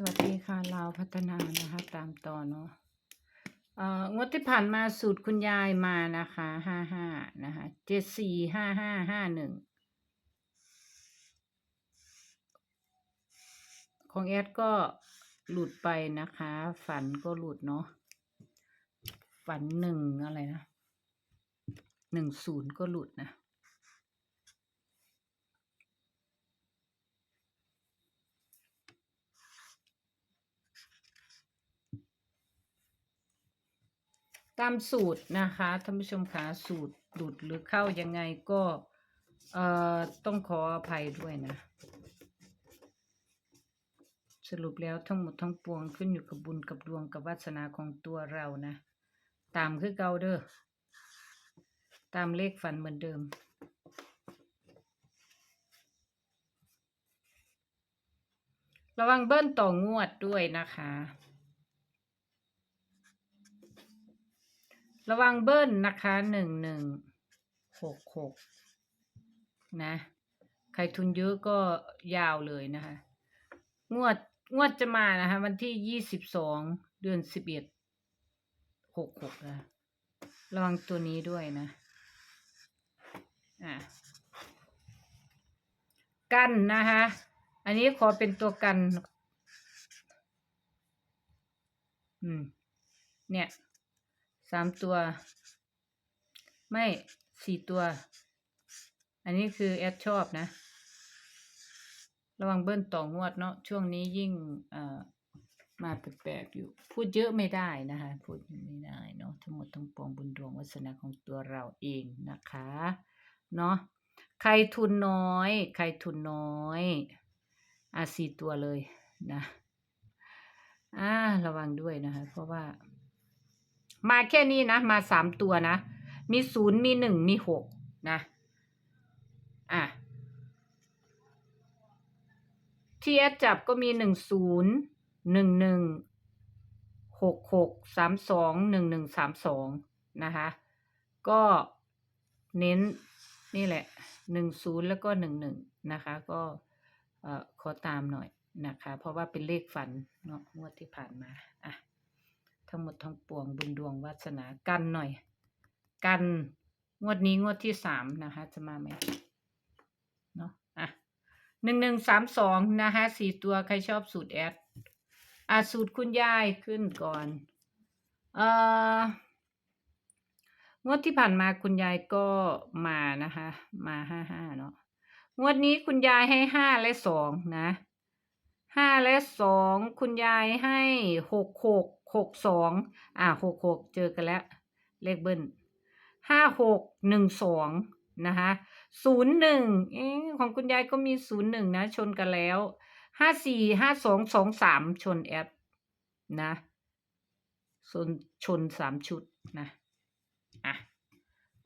สวัสดีค่ะลาวพัฒนานะคะตามต่อเนาะเอ่องวดที่ผ่านมาสูตรคุณยายมานะคะห้าห้านะคะเจ็ดสี่ห้าห้าห้าหนึ่งของแอดก็หลุดไปนะคะ ฝันก็หลุดเนาะฝันหนึ่งอะไรนะหนึ่งศูนย์ก็หลุดนะ ตามสูตรนะคะท่านผู้ชมคะสูตรหลุดหรือเข้ายังไงก็เอ่อต้องขออภัยด้วยนะ สรุปแล้วทั้งหมดทั้งปวงขึ้นอยู่กับบุญกับดวงกับวาสนาของตัวเรานะ ตามคือเก่าเด้อตามเลขฝันเหมือนเดิม ระวังเบิ้ลต่องวดด้วยนะคะ ระวังเบิ้ลนะคะหนึ่งหนึ่งหกหกนะ ใครทุนเยอะก็ยาวเลยนะคะ งวดงวดจะมานะคะ วันที่ยี่สิบสองเดือนสิบเอ็ดหกหกนะระวังตัวนี้ด้วยนะอะกันนะคะ อันนี้ขอเป็นตัวกัน อืม เนี่ย สามตัว ไม่สี่ตัว อันนี้คือแอดชอบนะ ระวังเบิ้ลต่องวดเนาะช่วงนี้ยิ่งเออมาแปลกๆอยู่ พูดเยอะไม่ได้นะคะ พูดไม่ได้เนาะทั้งหมดทั้งปวงบุญดวงวาสนาของตัวเราเองนะคะเนาะใครทุนน้อย ใครทุนน้อยอาสี่ตัวเลยนะอ่าระวังด้วยนะคะ เพราะว่า มาแค่นี้นะ มาสามตัวนะ มีศูนย์มีหนึ่งมีหกนะ อะที่แอดจับก็มีหนึ่งศูนย์หนึ่งหนึ่งหกหกสามสองหนึ่งหนึ่งสามสองนะคะ ก็เน้นนี่แหละหนึ่งศูนย์แล้วก็หนึ่งหนึ่งนะคะ ก็เอ่อขอตามหน่อยนะคะ เพราะว่าเป็นเลขฝันเนาะงวดที่ผ่านมาอะ ทั้งหมดทั้งปวงบุญดวงวาสนากันหน่อย กันงวดนี้งวดที่สามนะคะ จะมาไหมเนาะอะหนึ่งหนึ่งสามสองนะคะสี่ตัวใครชอบสูตรแอดอะสูตรคุณยายขึ้นก่อนเอ่องวดที่ผ่านมาคุณยายก็มานะคะ มาห้าห้าเนาะงวดนี้คุณยายให้ห้าและสองนะห้าและสองคุณยายให้หกหก หกสองอ่าหกหกเจอกันแล้ว เลขเบิ้ลห้าหกหนึ่งสองนะคะศูนย์หนึ่งเอ๊ะของคุณยายก็มีศูนย์หนึ่งนะ ชนกันแล้วห้าสี่ห้าสองสองสามชนแอดนะชนชนสามชุดนะอะ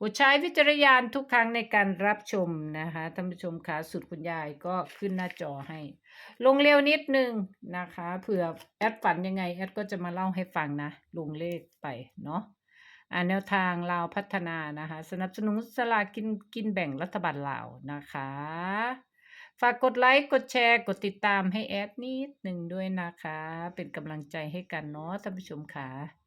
ดใช้วิจารณญาณทุกครั้งในการรับชมนะคะท่านผู้ชมคะสุดคุณยายก็ขึ้นหน้าจอให้ ลงเร็วนิดนึงนะคะเผื่อแอดฝันยังไงแอดก็จะมาเล่าให้ฟังนะ ลงเลขไปเนาะอ่าแนวทางลาวพัฒนานะคะ สนับสนุนสลากกินกินแบ่งรัฐบาลลาวนะคะ ฝากกดไลค์กดแชร์กดติดตามให้แอดนิดหนึ่งด้วยนะคะ เป็นกำลังใจให้กันเนาะท่านผู้ชมค่ะ